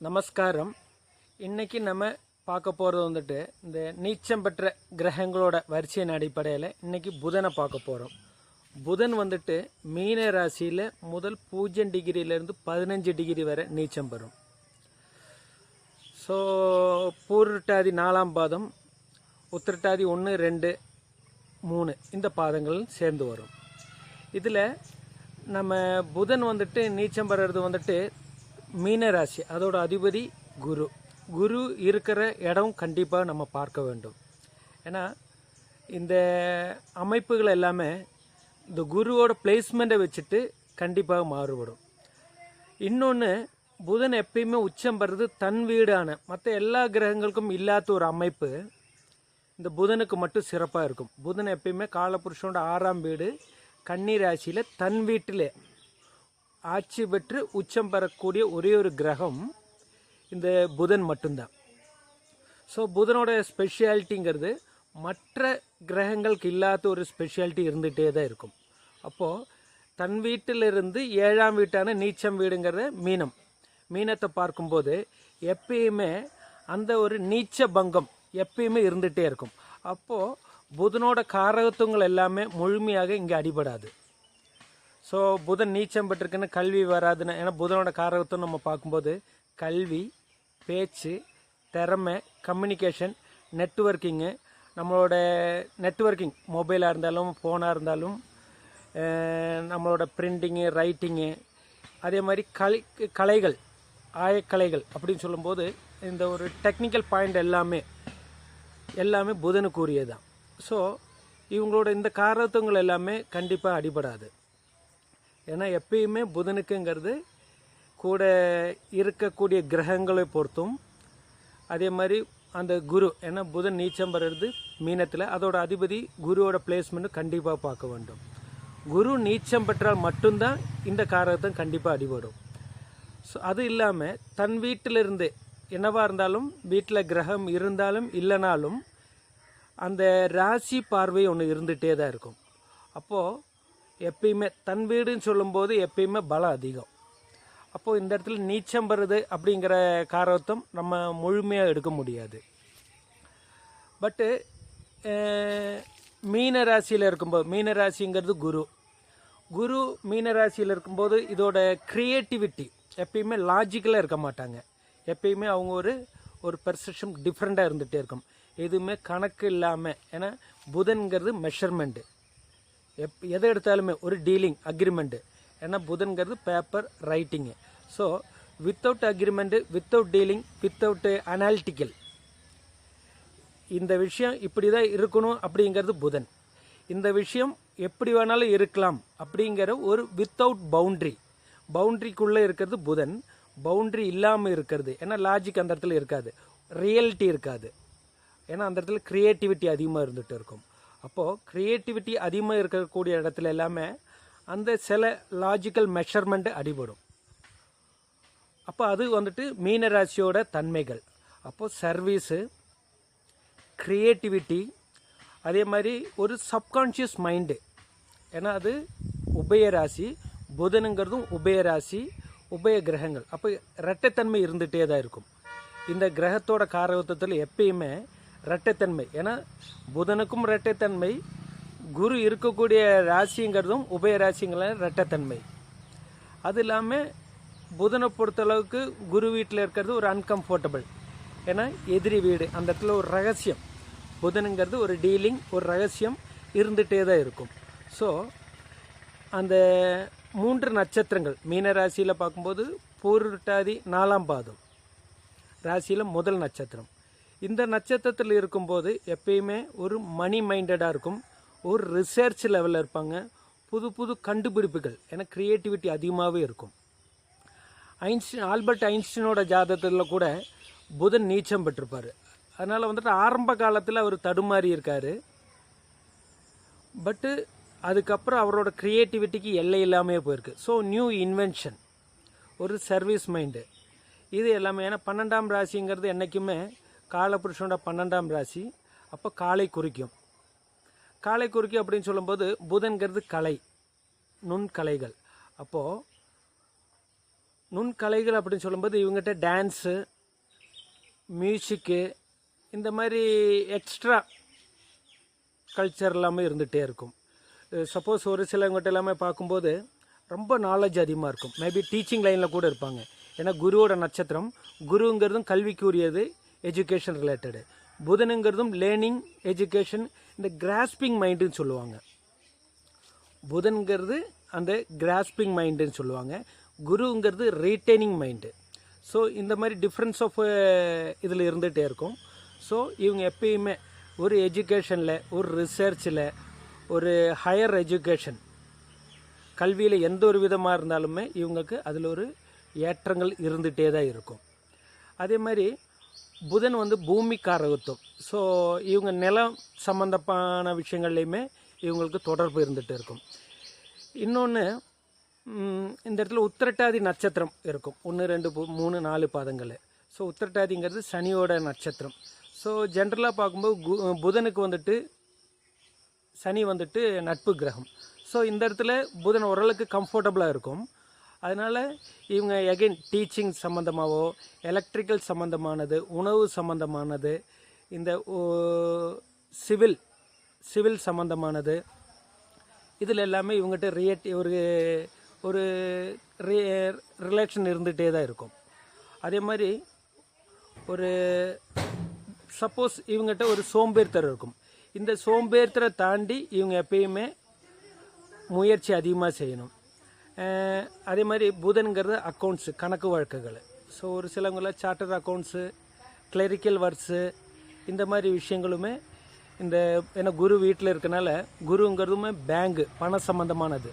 நமஸ்காரம். இன்னைக்கு நம்ம பார்க்க போகிறது வந்துட்டு இந்த நீச்சம் பெற்ற கிரகங்களோட வரிசையின் அடிப்படையில் இன்னைக்கு புதனை பார்க்க போகிறோம் புதன் வந்துட்டு மீன ராசியில் முதல் பூஜ்ஜியம் டிகிரியிலேருந்து பதினஞ்சு டிகிரி வரை நீச்சம் பெறும். ஸோ பூர்ட்டாதி நாலாம் பாதம் உத்திரட்டாதி ஒன்று ரெண்டு மூணு இந்த பாதங்கள் சேர்ந்து வரும். இதில் நம்ம புதன் வந்துட்டு நீச்சம் பெறுறது வந்துட்டு மீன ராசி அதோட அதிபதி குரு. குரு இருக்கிற இடம் கண்டிப்பாக நம்ம பார்க்க வேண்டும். ஏன்னா இந்த அமைப்புகள் எல்லாமே இந்த குருவோட பிளேஸ்மெண்ட்டை வச்சுட்டு கண்டிப்பாக மாறுபடும். இன்னொன்று புதன் எப்பயுமே உச்சம் பெறது தன் வீடான மற்ற எல்லா கிரகங்களுக்கும் இல்லாத ஒரு அமைப்பு இந்த புதனுக்கு மட்டும் சிறப்பாக இருக்கும். புதன் எப்பயுமே காலபுருஷனோட ஆறாம் வீடு கன்னி ராசியில் தன் வீட்டிலே. ஆட்சி பெற்று உச்சம் பெறக்கூடிய ஒரே ஒரு கிரகம் இந்த புதன் மட்டும்தான். ஸோ புதனோட ஸ்பெஷாலிட்டிங்கிறது மற்ற கிரகங்களுக்கு இல்லாத ஒரு ஸ்பெஷாலிட்டி இருந்துகிட்டே தான் இருக்கும். அப்போது தன் வீட்டிலிருந்து ஏழாம் வீட்டான நீச்சம் வீடுங்கிறத மீனம். மீனத்தை பார்க்கும்போது எப்பயுமே அந்த ஒரு நீச்ச பங்கம் எப்பயுமே இருந்துகிட்டே இருக்கும். அப்போது புதனோட காரகத்துவங்கள் எல்லாமே முழுமையாக இங்கே அடிபடாது. ஸோ புதன் நீச்சம் பெற்றிருக்குன்னு கல்வி வராதுன்னு ஏன்னா புதனோட காரகத்தை நம்ம பார்க்கும்போது கல்வி பேச்சு திறமை கம்யூனிகேஷன் நெட்வொர்க்கிங்கு நம்மளோட நெட்வொர்க்கிங் மொபைலாக இருந்தாலும் ஃபோனாக இருந்தாலும் நம்மளோட பிரிண்டிங்கு ரைட்டிங்கு அதே மாதிரி கலை கலைகள் ஆயக்கலைகள் அப்படின்னு சொல்லும்போது இந்த ஒரு டெக்னிக்கல் பாயிண்ட் எல்லாமே எல்லாமே புதனுக்குரியது தான் ஸோ இவங்களோட இந்த காரத்துவங்கள் எல்லாமே கண்டிப்பாக அடிபடாது. ஏன்னா எப்பயுமே புதனுக்குங்கிறது கூட இருக்கக்கூடிய கிரகங்களை பொறுத்தும் அதே மாதிரி அந்த குரு ஏன்னா புதன் நீச்சம் வர்றது மீனத்தில் அதோட அதிபதி குருவோட பிளேஸ்மெண்ட்டு கண்டிப்பாக பார்க்க வேண்டும். குரு நீச்சம் பெற்றால் மட்டும்தான் இந்த காரகத்தை கண்டிப்பாக அடிபடும். ஸோ அது இல்லாமல் தன் வீட்டிலிருந்து என்னவா இருந்தாலும் வீட்டில் கிரகம் இருந்தாலும் இல்லைனாலும் அந்த ராசி பார்வை ஒன்று இருந்துகிட்டே தான் இருக்கும். அப்போது எப்பயுமே தன் வீடுன்னு சொல்லும்போது எப்பயுமே பலம் அதிகம். அப்போது இந்த இடத்துல நீச்சம் வருது அப்படிங்கிற காரத்தம் நம்ம முழுமையாக எடுக்க முடியாது. பட்டு மீன ராசியில் இருக்கும்போது மீன ராசிங்கிறது குரு. குரு மீன ராசியில் இருக்கும்போது இதோட க்ரியேட்டிவிட்டி எப்பயுமே லாஜிக்கலாக இருக்க மாட்டாங்க. எப்பயுமே அவங்க ஒரு ஒரு பெர்செப்ஷன் டிஃப்ரெண்ட்டாக இருந்துகிட்டே இருக்கும். எதுவுமே கணக்கு இல்லாமல் ஏன்னா புதன்கிறது மெஷர்மெண்ட்டு எப் எதை எடுத்தாலுமே ஒரு டீலிங் அக்ரிமெண்ட்டு ஏன்னா புதன்கிறது paper writing so without agreement without dealing without analytical இந்த விஷயம் இப்படி தான் இருக்கணும் அப்படிங்கிறது புதன். இந்த விஷயம் எப்படி வேணாலும் இருக்கலாம் அப்படிங்கிற ஒரு வித்தவுட் பவுண்ட்ரி பவுண்ட்ரிக்குள்ளே இருக்கிறது புதன். பவுண்ட்ரி இல்லாமல் இருக்கிறது. ஏன்னா லாஜிக் அந்த இடத்துல இருக்காது. ரியாலிட்டி இருக்காது. ஏன்னா அந்த இடத்துல க்ரியேட்டிவிட்டி அதிகமாக இருந்துகிட்டு இருக்கும். அப்போது க்ரியேட்டிவிட்டி அதிகமாக இருக்கக்கூடிய இடத்துல எல்லாமே அந்த சில லாஜிக்கல் மெஷர்மெண்ட் அடிபடும். அப்போ அது வந்துட்டு மீனராசியோட தன்மைகள். அப்போது சர்வீஸு க்ரியேட்டிவிட்டி அதே மாதிரி ஒரு சப்கான்ஷியஸ் மைண்டு ஏன்னா அது உபயராசி புதனுங்கிறதும் உபயராசி உபய கிரகங்கள். அப்போ இரட்டைத்தன்மை இருந்துகிட்டே தான் இருக்கும். இந்த கிரகத்தோட காரகத்துவத்தில் எப்பயுமே இரட்டைத்தன்மை. ஏன்னா புதனுக்கும் இரட்டைத்தன்மை குரு இருக்கக்கூடிய ராசிங்கிறதும் உபய ராசிங்கள இரட்டைத்தன்மை. அது இல்லாமல் புதனை பொறுத்தளவுக்கு குரு வீட்டில் இருக்கிறது ஒரு அன்கம்ஃபர்டபுள் ஏன்னா எதிரி வீடு அந்த இடத்துல ஒரு ரகசியம். புதனுங்கிறது ஒரு டீலிங் ஒரு ரகசியம் இருந்துகிட்டே தான் இருக்கும். ஸோ அந்த மூன்று நட்சத்திரங்கள் மீன ராசியில் பார்க்கும்போது பூருட்டாதி நாலாம் பாதம். ராசியில் முதல் நட்சத்திரம். இந்த நட்சத்திரத்தில் இருக்கும்போது எப்பயுமே ஒரு மணி மைண்டடாக இருக்கும். ஒரு ரிசர்ச் லெவலில் இருப்பாங்க. புது புது கண்டுபிடிப்புகள். ஏன்னா க்ரியேட்டிவிட்டி அதிகமாகவே இருக்கும். ஐன்ஸ்டீன் ஆல்பர்ட் ஐன்ஸ்டீனோட ஜாதகத்தில் கூட புதன் நீச்சம் பெற்றிருப்பார். அதனால் வந்துட்டு ஆரம்ப காலத்தில் அவர் தடுமாறி இருக்கார். பட்டு அதுக்கப்புறம் அவரோட க்ரியேட்டிவிட்டிக்கு எல்லை இல்லாமல் போயிருக்கு. ஸோ நியூ இன்வென்ஷன் ஒரு சர்வீஸ் மைண்டு இது எல்லாமே ஏன்னா பன்னெண்டாம் ராசிங்கிறது என்றைக்குமே காலபுருஷனோட பன்னெண்டாம் ராசி அப்போ காலை குறிக்கும். காலை குறிக்கும் அப்படின்னு சொல்லும்போது புதன்கிறது கலை நுண்கலைகள். அப்போது நுண்கலைகள் அப்படின்னு சொல்லும்போது இவங்ககிட்ட டான்ஸு மியூசிக்கு இந்த மாதிரி எக்ஸ்ட்ரா கல்ச்சர் எல்லாமே இருந்துகிட்டே இருக்கும். சப்போஸ் ஒரு சிலவங்ககிட்ட எல்லாமே பார்க்கும்போது ரொம்ப நாலேஜ் அதிகமாக இருக்கும். மேபி டீச்சிங் லைனில் கூட இருப்பாங்க. ஏன்னா குருவோட நட்சத்திரம் குருங்கிறதும் கல்விக்குரியது எஜுகேஷன் ரிலேட்டடு புதனுங்கிறதும் லேர்னிங் எஜுகேஷன் இந்த கிராஸ்பிங் மைண்டுன்னு சொல்லுவாங்க. புதன்கிறது அந்த கிராஸ்பிங் மைண்டுன்னு சொல்லுவாங்க. குருங்கிறது ரீட்டைனிங் மைண்டு ஸோ இந்த மாதிரி டிஃப்ரென்ஸ் ஆஃப் uh, இதில் இருந்துகிட்டே இருக்கும். ஸோ இவங்க எப்பயுமே ஒரு எஜுகேஷனில் ஒரு ரிசர்ச்சில் ஒரு ஹையர் எஜுகேஷன் கல்வியில் எந்த ஒரு விதமாக இருந்தாலுமே இவங்களுக்கு அதில் ஒரு ஏற்றங்கள் இருந்துகிட்டே தான் இருக்கும். அதே மாதிரி புதன் வந்து பூமிக்காரகத்துவம். ஸோ இவங்க நிலம் சம்மந்தமான விஷயங்கள்லையுமே இவங்களுக்கு தொடர்பு இருந்துகிட்டு இருக்கும். இன்னொன்று இந்த இடத்துல உத்திரட்டாதி நட்சத்திரம் இருக்கும். ஒன்று ரெண்டு மூணு நாலு பாதங்கள். ஸோ உத்திரட்டாதிங்கிறது சனியோட நட்சத்திரம். ஸோ ஜென்ரலாக பார்க்கும்போது கு- புதனுக்கு வந்துட்டு சனி வந்துட்டு நட்பு கிரகம். ஸோ இந்த இடத்துல புதன் ஓரளவுக்கு கம்ஃபர்டபுளாக இருக்கும். அதனால் இவங்க எகைன் டீச்சிங் சம்மந்தமாகவோ எலக்ட்ரிக்கல் சம்மந்தமானது உணவு சம்மந்தமானது இந்த சிவில் சிவில் சம்மந்தமானது இதில் எல்லாமே இவங்ககிட்ட ரியட் ஒரு ஒரு ரிலேஷன் இருந்துகிட்டே தான் இருக்கும். அதே மாதிரி ஒரு சப்போஸ் இவங்ககிட்ட ஒரு சோம்பேறித்தரம் இருக்கும். இந்த சோம்பேறித்தரை தாண்டி இவங்க எப்பயுமே முயற்சி அதிகமாக செய்யணும். அதே மாதிரி புதன்கிறது அக்கௌண்ட்ஸு கணக்கு வழக்குகள். ஸோ ஒரு சிலவங்கள சார்ட்டர் அக்கௌண்ட்ஸு கிளரிக்கல் ஒர்க்ஸு இந்த மாதிரி விஷயங்களுமே இந்த ஏன்னா குரு வீட்டில் இருக்கனால குருங்கிறதுமே பேங்கு பண சம்பந்தமானது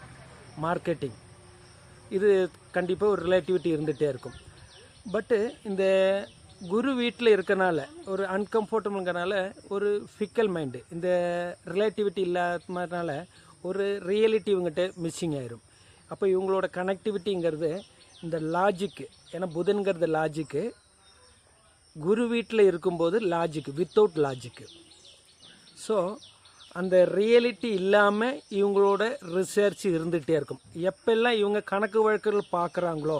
மார்க்கெட்டிங் இது கண்டிப்பாக ஒரு ரிலேட்டிவிட்டி இருந்துகிட்டே இருக்கும். பட்டு இந்த குரு வீட்டில் இருக்கனால ஒரு அன்கம்ஃபர்டபுளுங்கிறனால ஒரு ஃபிக்கல் மைண்டு இந்த ரிலேட்டிவிட்டி இல்லாதனால ஒரு ரியலிட்டி இவங்ககிட்ட மிஸ்ஸிங் ஆயிரும். அப்போ இவங்களோட கனெக்டிவிட்டிங்கிறது இந்த லாஜிக்கு ஏன்னா புதன்கிறது லாஜிக்கு குரு வீட்டில் இருக்கும்போது லாஜிக் வித்தவுட் லாஜிக்கு ஸோ அந்த ரியாலிட்டி இல்லாமல் இவங்களோட ரிசர்ச் இருந்துகிட்டே இருக்கும். எப்பெல்லாம் இவங்க கணக்கு வழக்குகள் பார்க்குறாங்களோ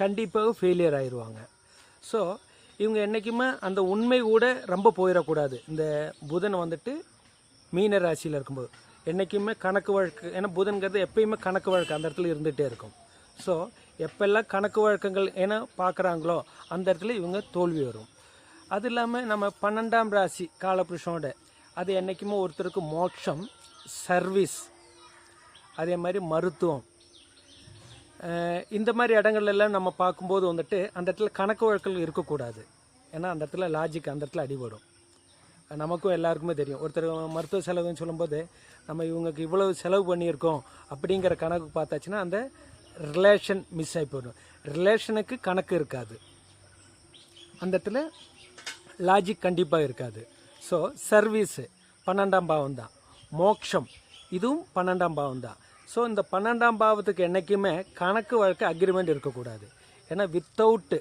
கண்டிப்பாக ஃபெயிலியர் ஆயிடுவாங்க ஸோ இவங்க என்றைக்குமே அந்த உண்மை கூட ரொம்ப போயிடக்கூடாது. இந்த புதன் வந்துட்டு மீன ராசியில் இருக்கும்போது. என்றைக்குமே கணக்கு வழக்கு ஏன்னா புதன்கிறது எப்பயுமே கணக்கு வழக்கு அந்த இடத்துல இருந்துகிட்டே இருக்கும். ஸோ எப்பெல்லாம் கணக்கு வழக்கங்கள் ஏன்னா பார்க்குறாங்களோ அந்த இடத்துல இவங்க தோல்வி வரும். அது இல்லாமல் நம்ம பன்னெண்டாம் ராசி காலபுருஷனோட அது என்றைக்குமே ஒருத்தருக்கு மோட்சம் சர்வீஸ் அதே மாதிரி மருத்துவம். இந்த மாதிரி இடங்கள்ல எல்லாம் நம்ம பார்க்கும்போது வந்துட்டு அந்த இடத்துல கணக்கு வழக்கங்கள் இருக்கக்கூடாது. ஏன்னா அந்த இடத்துல லாஜிக் அந்த இடத்துல அடிபடும். நமக்கும் எல்லாருக்குமே தெரியும். ஒருத்தர் மருத்துவ செலவுன்னு சொல்லும்போது நம்ம இவங்களுக்கு இவ்வளவு செலவு பண்ணியிருக்கோம் அப்படிங்கிற கணக்கு பார்த்தாச்சுன்னா அந்த ரிலேஷன் மிஸ் ஆகி போயிடும். ரிலேஷனுக்கு கணக்கு இருக்காது. அந்த இடத்துல லாஜிக் கண்டிப்பாக இருக்காது. ஸோ சர்வீஸு பன்னெண்டாம் பாவம் தான். மோக்ஷம் இதுவும் பன்னெண்டாம் பாவம் தான். ஸோ இந்த பன்னெண்டாம் பாவத்துக்கு என்றைக்குமே கணக்கு வழக்கு அக்ரிமெண்ட் இருக்கக்கூடாது. ஏன்னா வித்தவுட்டு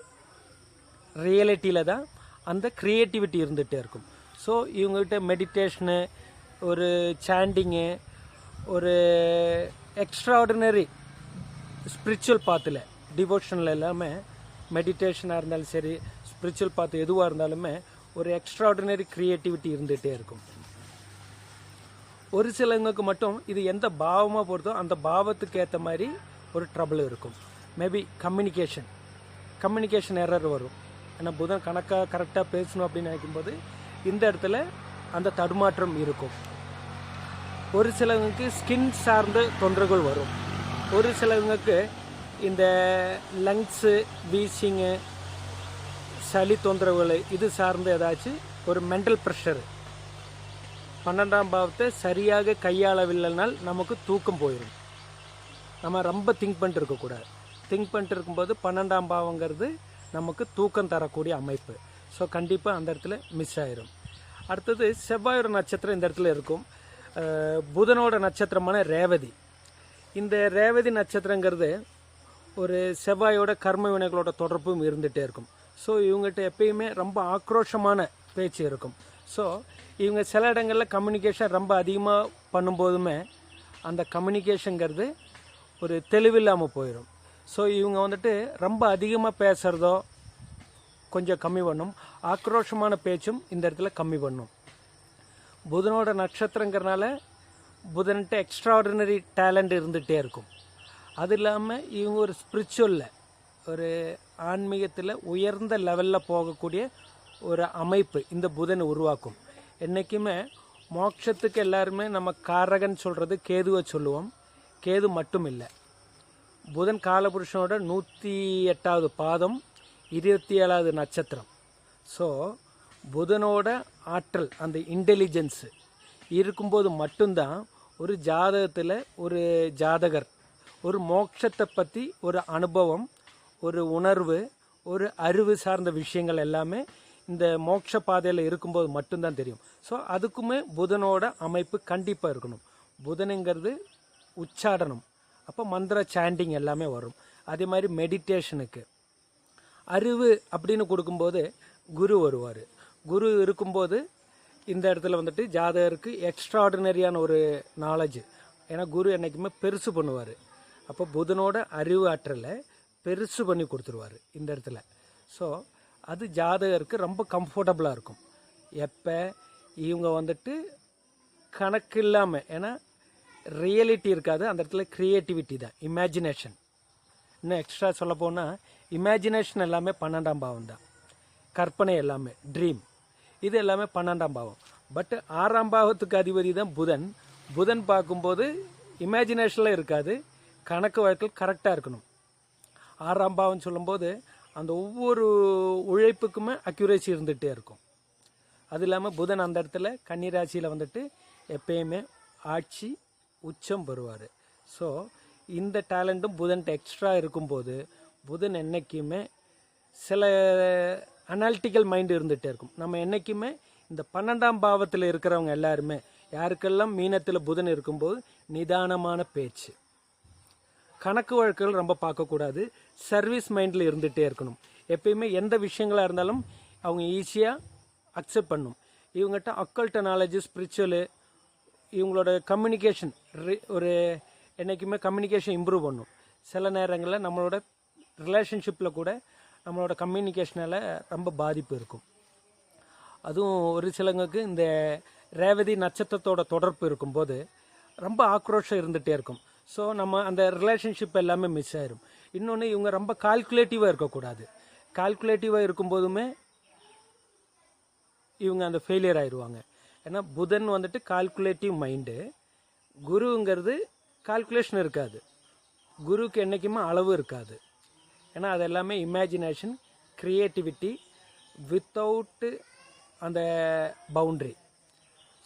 ரியாலிட்டியில் தான் அந்த க்ரியேட்டிவிட்டி இருந்துகிட்டே இருக்கும். ஸோ இவங்ககிட்ட மெடிடேஷனு ஒரு சாண்டிங்கு ஒரு எக்ஸ்ட்ராடினரி ஸ்பிரிச்சுவல் பாத்தில் டிவோஷனில் எல்லாமே மெடிடேஷனாக இருந்தாலும் சரி ஸ்பிரிச்சுவல் பாத்து எதுவாக இருந்தாலுமே ஒரு எக்ஸ்ட்ராடினரி க்ரியேட்டிவிட்டி இருந்துகிட்டே இருக்கும். ஒரு சிலவங்களுக்கு மட்டும் இது எந்த பாவமாக பொறுத்தோ அந்த பாவத்துக்கு ஏற்ற மாதிரி ஒரு ட்ரபிள் இருக்கும். மேபி கம்யூனிகேஷன் கம்யூனிகேஷன் எரர் வரும். ஏன்னா புதன் கணக்காக கரெக்டாக பேசணும் அப்படின்னு நினைக்கும்போது இந்த இடத்துல அந்த தடுமாற்றம் இருக்கும். ஒரு சிலவங்களுக்கு ஸ்கின் சார்ந்த தொந்தரவுகள் வரும். ஒரு சிலவங்களுக்கு இந்த லங்ஸு வீசிங்கு சளி தொந்தரவுகள் இது சார்ந்த ஏதாச்சும் ஒரு மென்டல் ப்ரெஷரு பன்னெண்டாம் பாவத்தை சரியாக கையாளவில்லைனால் நமக்கு தூக்கம் போயிடும் நம்ம ரொம்ப திங்க் பண்ணிட்டு இருக்கக்கூடாது திங்க் பண்ணிட்டு இருக்கும்போது பன்னெண்டாம் பாவங்கிறது நமக்கு தூக்கம் தரக்கூடிய அமைப்பு. ஸோ கண்டிப்பாக அந்த இடத்துல மிஸ் ஆயிரும். அடுத்தது செவ்வாயோட நட்சத்திரம் இந்த இடத்துல இருக்கும். புதனோட நட்சத்திரமான ரேவதி. இந்த ரேவதி நட்சத்திரங்கிறது ஒரு செவ்வாயோட கர்ம வினைகளோட தொடர்பும் இருந்துகிட்டே இருக்கும். ஸோ இவங்ககிட்ட எப்பயுமே ரொம்ப ஆக்ரோஷமான பேச்சு இருக்கும். ஸோ இவங்க சில இடங்களில் கம்யூனிகேஷன் ரொம்ப அதிகமாக பண்ணும்போதுமே அந்த கம்யூனிகேஷனுங்கிறது ஒரு தெளிவில்லாமல் போயிடும் ஸோ இவங்க வந்துட்டு ரொம்ப அதிகமாக பேசுகிறதோ கொஞ்சம் கம்மி பண்ணும். ஆக்ரோஷமான பேச்சும் இந்த இடத்துல கம்மி பண்ணும். புதனோட நட்சத்திரங்கிறனால புதன்கிட்ட எக்ஸ்ட்ராடினரி டேலண்ட் இருந்துகிட்டே இருக்கும். அது இல்லாமல் இவங்க ஒரு ஸ்பிரிச்சுவலில் ஒரு ஆன்மீகத்தில் உயர்ந்த லெவலில் போகக்கூடிய ஒரு அமைப்பு இந்த புதன் உருவாக்கும். என்றைக்குமே மோட்சத்துக்கு எல்லாருமே நம்ம காரகன் சொல்கிறது கேதுவை சொல்லுவோம். கேது மட்டும் இல்லை. புதன் காலபுருஷனோட நூற்றி எட்டாவது பாதம் இருபத்தி ஏழாவது நட்சத்திரம். ஸோ புதனோட ஆற்றல் அந்த இன்டெலிஜென்ஸு இருக்கும்போது மட்டும்தான் ஒரு ஜாதகத்தில் ஒரு ஜாதகர் ஒரு மோட்சத்தை பற்றி ஒரு அனுபவம் ஒரு உணர்வு ஒரு அறிவு சார்ந்த விஷயங்கள் எல்லாமே இந்த மோட்ச பாதையில் இருக்கும்போது மட்டும்தான் தெரியும். ஸோ அதுக்குமே புதனோட அமைப்பு கண்டிப்பாக இருக்கணும். புதனுங்கிறது உச்சாடனம். அப்போ மந்திர சாண்டிங் எல்லாமே வரும். அதே மாதிரி மெடிடேஷனுக்கு அறிவு அப்படின்னு கொடுக்கும்போது குரு வருவார். குரு இருக்கும்போது இந்த இடத்துல வந்துட்டு ஜாதகருக்கு எக்ஸ்ட்ராடினரியான ஒரு நாலேஜ் ஏன்னா குரு என்றைக்குமே பெருசு பண்ணுவார். அப்போ புதனோட அறிவு ஆற்றலை பெருசு பண்ணி கொடுத்துருவார் இந்த இடத்துல. ஸோ அது ஜாதகருக்கு ரொம்ப கம்ஃபர்டபுளாக இருக்கும். எப்போ? இவங்க வந்துட்டு கணக்கு இல்லாமல் ஏன்னா ரியாலிட்டி இருக்காது. அந்த இடத்துல க்ரியேட்டிவிட்டி தான் இமேஜினேஷன் இன்னும் எக்ஸ்ட்ரா சொல்ல போனால் இமேஜினேஷன் எல்லாமே பன்னெண்டாம் பாவம் தான். கற்பனை எல்லாமே ட்ரீம் இது எல்லாமே பன்னெண்டாம் பாவம். பட் ஆறாம் பாவத்துக்கு அதிபதி தான் புதன். புதன் பார்க்கும்போது இமேஜினேஷனில் இருக்காது. கணக்கு வழக்கில் கரெக்டாக இருக்கணும். ஆறாம் பாவம் சொல்லும்போது அந்த ஒவ்வொரு உழைப்புக்குமே அக்யூரேசி இருந்துகிட்டே இருக்கும். அது இல்லாமல் புதன் அந்த இடத்துல கன்னிராசியில் வந்துட்டு எப்பயுமே ஆட்சி உச்சம் பெறுவார். ஸோ இந்த டேலண்ட்டும் புதன்ட்டு எக்ஸ்ட்ரா இருக்கும்போது புதன் என்றைக்குமே சில அனாலிட்டிக்கல் மைண்டு இருந்துகிட்டே இருக்கும். நம்ம என்றைக்குமே இந்த பன்னெண்டாம் பாவத்தில் இருக்கிறவங்க எல்லாருமே யாருக்கெல்லாம் மீனத்தில் புதன் இருக்கும்போது நிதானமான பேச்சு. கணக்கு வழக்குகள் ரொம்ப பார்க்கக்கூடாது. சர்வீஸ் மைண்டில் இருந்துகிட்டே இருக்கணும். எப்பயுமே எந்த விஷயங்களாக இருந்தாலும் அவங்க ஈஸியாக அக்செப்ட் பண்ணும். இவங்ககிட்ட அக்கல்ட்ட நாலேஜ் ஸ்பிரிச்சுவலு இவங்களோட கம்யூனிகேஷன் ஒரு என்றைக்குமே கம்யூனிகேஷன் இம்ப்ரூவ் பண்ணும். சில நேரங்களில் நம்மளோட ரிலேஷன்ஷிப்பில் கூட நம்மளோட கம்யூனிகேஷனால் ரொம்ப பாதிப்பு இருக்கும். அதுவும் ஒரு சிலங்களுக்கு இந்த ரேவதி நட்சத்திரத்தோட தொடர்பு இருக்கும்போது ரொம்ப ஆக்ரோஷம் இருந்துகிட்டே இருக்கும். ஸோ நம்ம அந்த ரிலேஷன்ஷிப் எல்லாமே மிஸ் ஆயிரும். இன்னொன்று இவங்க ரொம்ப கால்குலேட்டிவாக இருக்கக்கூடாது. கால்குலேட்டிவாக இருக்கும்போதுமே இவங்க அந்த ஃபெயிலியர் ஆயிடுவாங்க ஏன்னா புதன் வந்துட்டு கால்குலேட்டிவ் மைண்டு குருங்கிறது கால்குலேஷன் இருக்காது. குருவுக்கு என்றைக்குமே அளவு இருக்காது. ஏன்னா அது எல்லாமே இமேஜினேஷன் க்ரியேட்டிவிட்டி வித்தவுட்டு அந்த பவுண்ட்ரி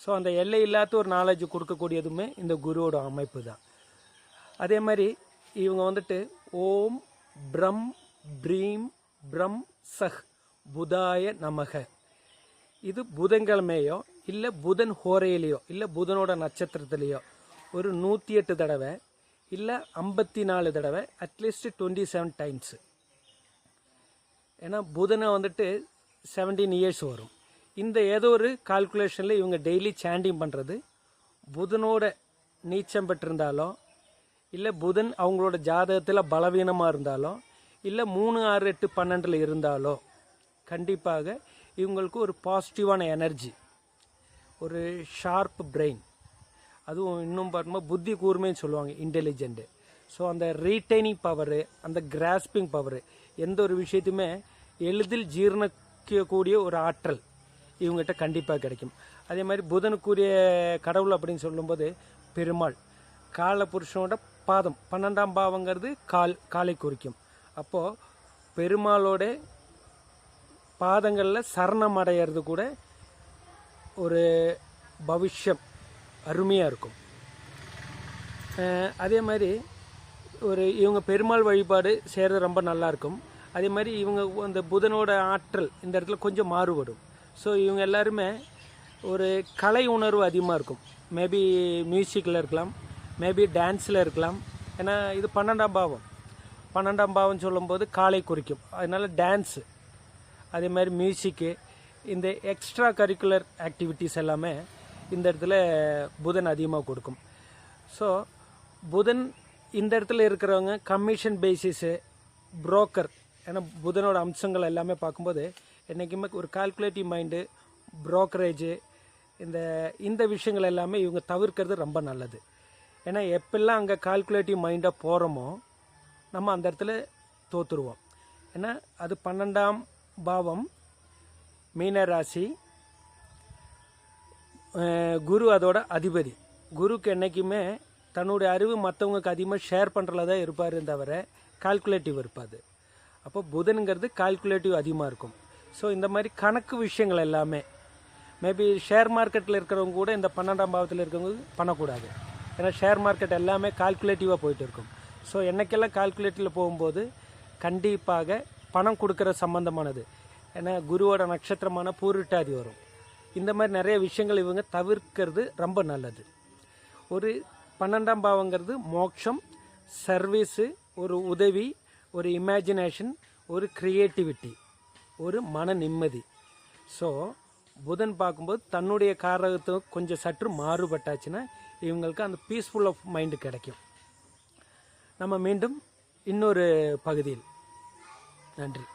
ஸோ அந்த எல்லை இல்லாத ஒரு நாலேஜ் கொடுக்கக்கூடியதுமே இந்த குருவோட அமைப்பு தான். அதே மாதிரி இவங்க வந்துட்டு ஓம் பிரம் ப்ரீம் பிரம் சஹ் புதாய நமக. இது புதன்கிழமையோ இல்லை புதன் ஹோரையிலையோ இல்லை புதனோட நட்சத்திரத்துலேயோ ஒரு நூற்றி எட்டு தடவை இல்லை ஐம்பத்தி நாலு தடவை அட்லீஸ்ட் டுவெண்ட்டி செவன் டைம்ஸு ஏன்னா புதனை வந்துட்டு செவன்டீன் இயர்ஸ் வரும். இந்த ஏதோ ஒரு கால்குலேஷனில் இவங்க டெய்லி சாண்டிங் பண்ணுறது புதனோட நீச்சம் பெற்றிருந்தாலோ இல்லை புதன் அவங்களோட ஜாதகத்தில் பலவீனமாக இருந்தாலோ இல்லை மூணு ஆறு எட்டு பன்னெண்டில் இருந்தாலோ கண்டிப்பாக இவங்களுக்கு ஒரு பாசிட்டிவான எனர்ஜி ஒரு ஷார்ப் பிரெயின் அதுவும் இன்னும் பார்த்தோம்னா புத்தி கூர்மைன்னு சொல்லுவாங்க இன்டெலிஜென்ட்டு ஸோ அந்த ரீட்டைனிங் பவரு அந்த கிராஸ்பிங் பவரு எந்த ஒரு விஷயத்தையுமே எளிதில் ஜீர்ணிக்கக்கூடிய ஒரு ஆற்றல் இவங்ககிட்ட கண்டிப்பாக கிடைக்கும். அதே மாதிரி புதனுக்குரிய கடவுள் அப்படின்னு சொல்லும்போது பெருமாள். கால புருஷனோட பாதம் பன்னெண்டாம் பாவங்கிறது கால் காலை குறிக்கும். அப்போது பெருமாளோட பாதங்களில் சரணம் அடையிறது கூட ஒரு பவிஷ்யம். அருமையாக இருக்கும். அதே மாதிரி ஒரு இவங்க பெருமாள் வழிபாடு செய்கிறது ரொம்ப நல்லாயிருக்கும் அதே மாதிரி இவங்க அந்த புதனோட ஆற்றல் இந்த இடத்துல கொஞ்சம் மாறுபடும். ஸோ இவங்க எல்லாருமே ஒரு கலை உணர்வு அதிகமாக இருக்கும். மேபி மியூசிக்கில் இருக்கலாம். மேபி டான்ஸில் இருக்கலாம். ஏன்னா இது பன்னெண்டாம் பாவம். பன்னெண்டாம் பாவம் சொல்லும்போது காலை குறிக்கும். அதனால டான்ஸு அதே மாதிரி மியூசிக்கு இந்த எக்ஸ்ட்ரா கரிக்குலர் ஆக்டிவிட்டீஸ் எல்லாமே இந்த இடத்துல புதன் அதிகமாக கொடுக்கும். ஸோ புதன் இந்த இடத்துல இருக்கிறவங்க கமிஷன் பேசிஸு புரோக்கர் ஏன்னா புதனோட அம்சங்கள் எல்லாமே பார்க்கும்போது என்றைக்குமே ஒரு கால்குலேட்டிவ் மைண்டு புரோக்கரேஜு இந்த இந்த விஷயங்கள் எல்லாமே இவங்க தவிர்க்கிறது ரொம்ப நல்லது. ஏன்னா எப்பெல்லாம் அங்கே கால்குலேட்டிவ் மைண்டாக போகிறோமோ நம்ம அந்த இடத்துல தோற்றுருவோம் ஏன்னா அது பன்னெண்டாம் பாவம் மீன ராசி குரு அதோட அதிபதி. குருக்கு என்றைக்குமே தன்னுடைய அறிவு மற்றவங்களுக்கு அதிகமாக ஷேர் பண்ணுறதுல தான் இருப்பார் தவிர கால்குலேட்டிவ் இருப்பாது அப்போ புதனுங்கிறது கால்குலேட்டிவ் அதிகமாக இருக்கும். ஸோ இந்த மாதிரி கணக்கு விஷயங்கள் எல்லாமே மேபி ஷேர் மார்க்கெட்டில் இருக்கிறவங்க கூட இந்த பன்னெண்டாம் பாவத்தில் இருக்கிறவங்க பண்ணக்கூடாது. ஏன்னா ஷேர் மார்க்கெட் எல்லாமே கால்குலேட்டிவாக போயிட்டு இருக்கும். ஸோ என்னைக்கெல்லாம் கால்குலேட்டிவில் போகும்போது கண்டிப்பாக பணம் கொடுக்குற சம்பந்தமானது. ஏன்னா குருவோட நட்சத்திரமான பூரிட்டாதி வரும். இந்த மாதிரி நிறைய விஷயங்கள் இவங்க தவிர்க்கிறது ரொம்ப நல்லது. ஒரு பன்னெண்டாம் பாவங்கிறது மோட்சம் சர்வீஸு ஒரு உதவி ஒரு இமேஜினேஷன் ஒரு க்ரியேட்டிவிட்டி ஒரு மன நிம்மதி. ஸோ புதன் பார்க்கும்போது தன்னுடைய காரகத்தை கொஞ்சம் சற்று மாறுபட்டாச்சுன்னா இவங்களுக்கு அந்த பீஸ்ஃபுல் ஆஃப் மைண்டு கிடைக்கும். நம்ம மீண்டும் இன்னொரு பகுதியில். நன்றி.